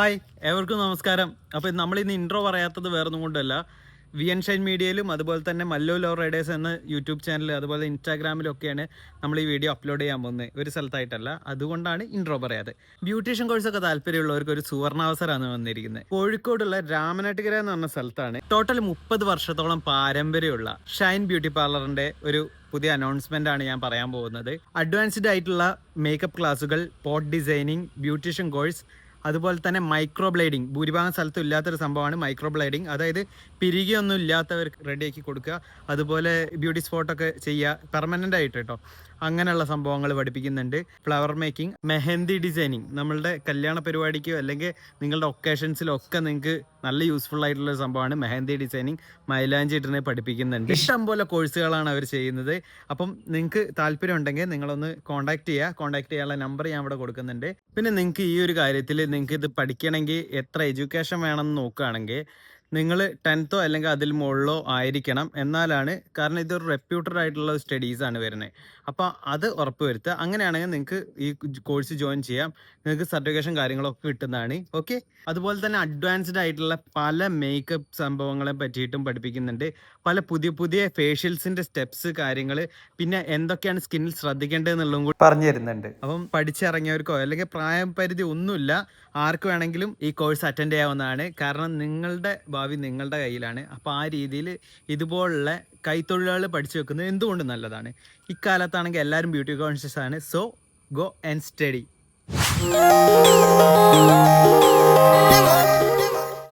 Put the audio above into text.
Hi ഏവർക്കും നമസ്കാരം. അപ്പോൾ നമ്മൾ ഇന്ന് ഇൻട്രോ പറയാത്തത് വേറൊന്നും കൊണ്ടല്ല. വി എൻ ഷൈൻ മീഡിയയിലും അതുപോലെ തന്നെ മല്ലോ ലോ റൈഡേഴ്സ് എന്ന യൂട്യൂബ് ചാനൽ അതുപോലെ ഇൻസ്റ്റാഗ്രാമിലൊക്കെയാണ് നമ്മൾ ഈ വീഡിയോ അപ്ലോഡ് ചെയ്യാൻ പോകുന്നത് ഒരു സ്ഥലത്തായിട്ടല്ല അതുകൊണ്ടാണ് ഇൻട്രോ പറയാതെ. ബ്യൂട്ടീഷ്യൻ കോഴ്സൊക്കെ താല്പര്യമുള്ളവർക്ക് ഒരു സുവർണാവസരമാണ് വന്നിരിക്കുന്നത്. കോഴിക്കോടുള്ള രാമനാട്ടുകര എന്ന് പറഞ്ഞ സ്ഥലത്താണ് ടോട്ടൽ മുപ്പത് വർഷത്തോളം പാരമ്പര്യമുള്ള ഷൈൻ ബ്യൂട്ടി പാർലറിന്റെ ഒരു പുതിയ അനൗൺസ്മെന്റ് ആണ് ഞാൻ പറയാൻ പോകുന്നത്. അഡ്വാൻസ്ഡ് ആയിട്ടുള്ള മേക്കപ്പ് ക്ലാസ്സുകൾ പോട്ട് ഡിസൈനിങ് ബ്യൂട്ടീഷ്യൻ കോഴ്സ് അതുപോലെ തന്നെ മൈക്രോ ബ്ലേഡിംഗ് ഭൂരിഭാഗം സ്ഥലത്തും ഇല്ലാത്തൊരു സംഭവമാണ് മൈക്രോ ബ്ലേഡിംഗ് അതായത് പിരികെയൊന്നും ഇല്ലാത്തവർക്ക് റെഡിയാക്കി കൊടുക്കുക. അതുപോലെ ബ്യൂട്ടി സ്പോട്ടൊക്കെ ചെയ്യുക. പെർമനന്റ് ആയിട്ട് കേട്ടോ. അങ്ങനെയുള്ള സംഭവങ്ങൾ പഠിപ്പിക്കുന്നുണ്ട്. ഫ്ലവർ മേക്കിംഗ് മെഹന്തി ഡിസൈനിങ് നമ്മളുടെ കല്യാണ പരിപാടിക്കോ അല്ലെങ്കിൽ നിങ്ങളുടെ ഒക്കേഷൻസിലോ ഒക്കെ നിങ്ങൾക്ക് നല്ല യൂസ്ഫുൾ ആയിട്ടുള്ള ഒരു സംഭവമാണ് മെഹന്തി ഡിസൈനിങ് മൈലാഞ്ചി ഇട്ടിനെ പഠിപ്പിക്കുന്നുണ്ട്. ഇഷ്ടം പോലെ കോഴ്സുകളാണ് അവർ ചെയ്യുന്നത്. അപ്പം നിങ്ങൾക്ക് താല്പര്യം ഉണ്ടെങ്കിൽ നിങ്ങളൊന്ന് കോൺടാക്ട് ചെയ്യുക. കോൺടാക്ട് ചെയ്യാനുള്ള നമ്പർ ഞാൻ ഇവിടെ കൊടുക്കുന്നുണ്ട്. പിന്നെ നിങ്ങൾക്ക് ഈ ഒരു കാര്യത്തിൽ നിങ്ങൾക്ക് ഇത് പഠിക്കണമെങ്കിൽ എത്ര എഡ്യൂക്കേഷൻ വേണമെന്ന് നോക്കുകയാണെങ്കിൽ നിങ്ങൾ ടെൻത്തോ അല്ലെങ്കിൽ അതിൽ മുകളിലോ ആയിരിക്കണം. എന്നാലാണ് കാരണം ഇതൊരു റെപ്യൂട്ടഡ് ആയിട്ടുള്ള സ്റ്റഡീസ് ആണ് വരുന്നത് അപ്പോൾ അത് ഉറപ്പ് വരുത്തുക അങ്ങനെയാണെങ്കിൽ നിങ്ങൾക്ക് ഈ കോഴ്സ് ജോയിൻ ചെയ്യാം. നിങ്ങൾക്ക് സർട്ടിഫിക്കേഷൻ കാര്യങ്ങളൊക്കെ കിട്ടുന്നതാണ്. ഓക്കെ അതുപോലെ തന്നെ അഡ്വാൻസ്ഡ് ആയിട്ടുള്ള പല മേക്കപ്പ് സംഭവങ്ങളെ പറ്റിയിട്ടും പഠിപ്പിക്കുന്നുണ്ട്. പല പുതിയ പുതിയ ഫേഷ്യൽസിന്റെ സ്റ്റെപ്സ് കാര്യങ്ങൾ പിന്നെ എന്തൊക്കെയാണ് സ്കിന്നിൽ ശ്രദ്ധിക്കേണ്ടതെന്നുള്ളതും കൂടി പറഞ്ഞു തരുന്നുണ്ട് അപ്പം പഠിച്ചിറങ്ങിയവർക്കോ അല്ലെങ്കിൽ പ്രായപരിധി ഒന്നുമില്ല. ആർക്ക് വേണമെങ്കിലും ഈ കോഴ്സ് അറ്റൻഡ് ചെയ്യാവുന്നതാണ്. കാരണം നിങ്ങളുടെ ഭാവി നിങ്ങളുടെ കയ്യിലാണ്. അപ്പോൾ ആ രീതിയിൽ ഇതുപോലുള്ള കൈത്തൊഴിലുകൾ പഠിച്ചു വെക്കുന്നത് എന്തുകൊണ്ട് നല്ലതാണ്? ഇക്കാലത്താണെങ്കിൽ എല്ലാവരും ബ്യൂട്ടി കോൺഷ്യസ് ആണ് സോ ഗോ ആൻഡ് സ്റ്റഡി.